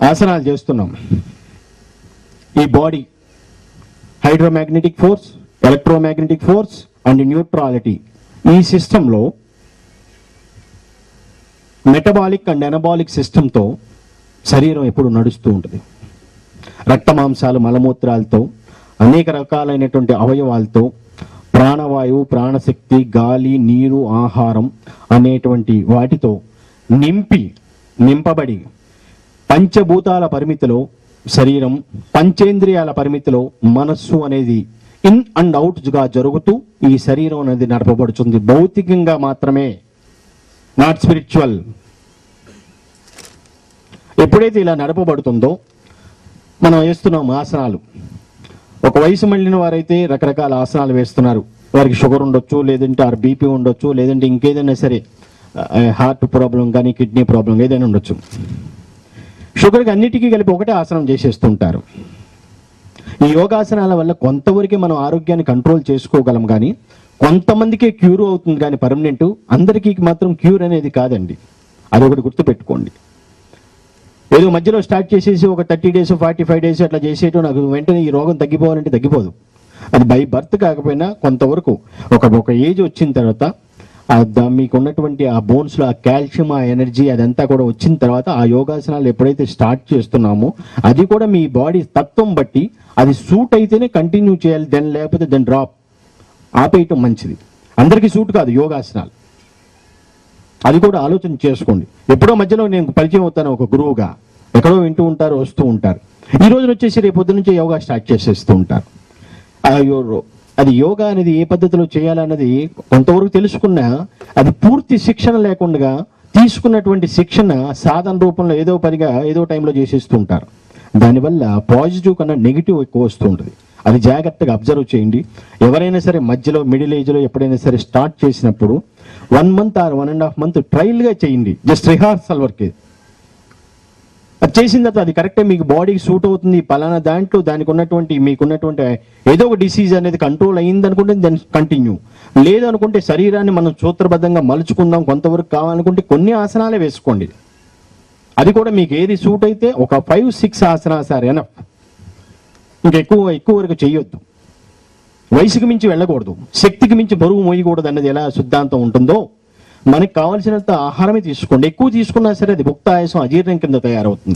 ఆసనాలు చేస్తున్నాం. ఈ body hydromagnetic force electromagnetic force and neutrality ఈ సిస్టంలో మెటబాలిక్ అండ్ ఎనబాలిక్ సిస్టంతో శరీరం ఎప్పుడు నడుస్తూ ఉంటుంది. రక్త మాంసాలు మలమూత్రాలతో అనేక రకాలైనటువంటి అవయవాలతో ప్రాణవాయువు ప్రాణశక్తి గాలి నీరు ఆహారం అనేటువంటి వాటితో నింపి నింపబడి పంచభూతాల పరిమితిలో శరీరం పంచేంద్రియాల పరిమితిలో మనస్సు అనేది ఇన్ అండ్ అవుట్గా జరుగుతూ ఈ శరీరం అనేది నడపబడుతుంది. భౌతికంగా మాత్రమే నాట్ స్పిరిచువల్ ఎప్పుడైతే ఇలా నడపబడుతుందో మనం వేస్తున్నాం ఆసనాలు. ఒక వయసు మళ్ళిన వారైతే రకరకాల ఆసనాలు వేస్తున్నారు. వారికి షుగర్ ఉండొచ్చు లేదంటే ఆర్ బీపీ ఉండొచ్చు లేదంటే ఇంకేదైనా సరే హార్ట్ ప్రాబ్లం కానీ కిడ్నీ ప్రాబ్లం ఏదైనా ఉండొచ్చు. షుగర్కి అన్నిటికీ కలిపి ఒకటే ఆసనం చేసేస్తుంటారు. ఈ యోగాసనాల వల్ల కొంతవరకే మనం ఆరోగ్యాన్ని కంట్రోల్ చేసుకోగలం కానీ కొంతమందికే క్యూర్ అవుతుంది కానీ పర్మనెంట్ అందరికీ మాత్రం క్యూర్ అనేది కాదండి. అది ఒకటి గుర్తుపెట్టుకోండి. ఏదో మధ్యలో స్టార్ట్ చేసేసి ఒక thirty days forty five days అట్లా చేసేయటం నాకు వెంటనే ఈ రోగం తగ్గిపోవాలంటే తగ్గిపోదు. అది బై బర్త్ కాకపోయినా కొంతవరకు ఒక ఒక ఏజ్ వచ్చిన తర్వాత మీకు ఉన్నటువంటి ఆ బోన్స్లో ఆ కాల్షియం ఆ ఎనర్జీ అదంతా కూడా వచ్చిన తర్వాత ఆ యోగాసనాలు ఎప్పుడైతే స్టార్ట్ చేస్తున్నామో అది కూడా మీ బాడీ తత్వం బట్టి అది సూట్ అయితేనే కంటిన్యూ చేయాలి దెన్ లేకపోతే దెన్ డ్రాప్ ఆపేయటం మంచిది. అందరికీ సూట్ కాదు యోగాసనాలు. అది కూడా ఆలోచన చేసుకోండి. ఎప్పుడో మధ్యలో నేను పరిచయం అవుతాను ఒక గురువుగా. ఎక్కడో వింటూ ఉంటారు వస్తూ ఉంటారు. ఈ రోజున వచ్చేసి రేపు పొద్దు నుంచి యోగా స్టార్ట్ చేసేస్తూ ఉంటారు. అది యోగా అనేది ఏ పద్ధతిలో చేయాలన్నది కొంతవరకు తెలుసుకున్నా అది పూర్తి శిక్షణ లేకుండా తీసుకున్నటువంటి శిక్షణ సాధన రూపంలో ఏదో పనిగా ఏదో టైంలో చేసేస్తూ ఉంటారు. దానివల్ల పాజిటివ్ కన్నా నెగిటివ్ ఎక్కువ వస్తూ ఉంటుంది. అది జాగ్రత్తగా అబ్జర్వ్ చేయండి. ఎవరైనా సరే మధ్యలో మిడిల్ ఏజ్లో ఎప్పుడైనా సరే స్టార్ట్ చేసినప్పుడు one month or one and half month ట్రయల్గా చేయండి. జస్ట్ రిహార్సల్ వర్క్ అది చేసిన తర్వాత అది కరెక్టే మీకు బాడీకి సూట్ అవుతుంది పలానా దాంట్లో దానికి ఉన్నటువంటి మీకు ఉన్నటువంటి ఏదో ఒక డిసీజ్ అనేది కంట్రోల్ అయ్యింది అనుకుంటే దాన్ని కంటిన్యూ లేదు అనుకుంటే శరీరాన్ని మనం సూత్రబద్ధంగా మలుచుకుందాం కొంతవరకు కావాలనుకుంటే కొన్ని ఆసనాలే వేసుకోండి. అది కూడా మీకు ఏది సూట్ అయితే ఒక ఫైవ్ సిక్స్ ఆసనాలు సార్ ఎనఫ్ ఇంకా ఎక్కువ ఎక్కువ వరకు చేయొద్దు వయసుకి మించి వెళ్ళకూడదు. శక్తికి మించి బరువు మోయకూడదు అన్నది ఎలా సిద్ధాంతం ఉంటుందో మనకి కావాల్సినంత ఆహారమే తీసుకోండి. ఎక్కువ తీసుకున్నా సరే అది భుక్తాయాసం అజీర్ణం కింద తయారవుతుంది.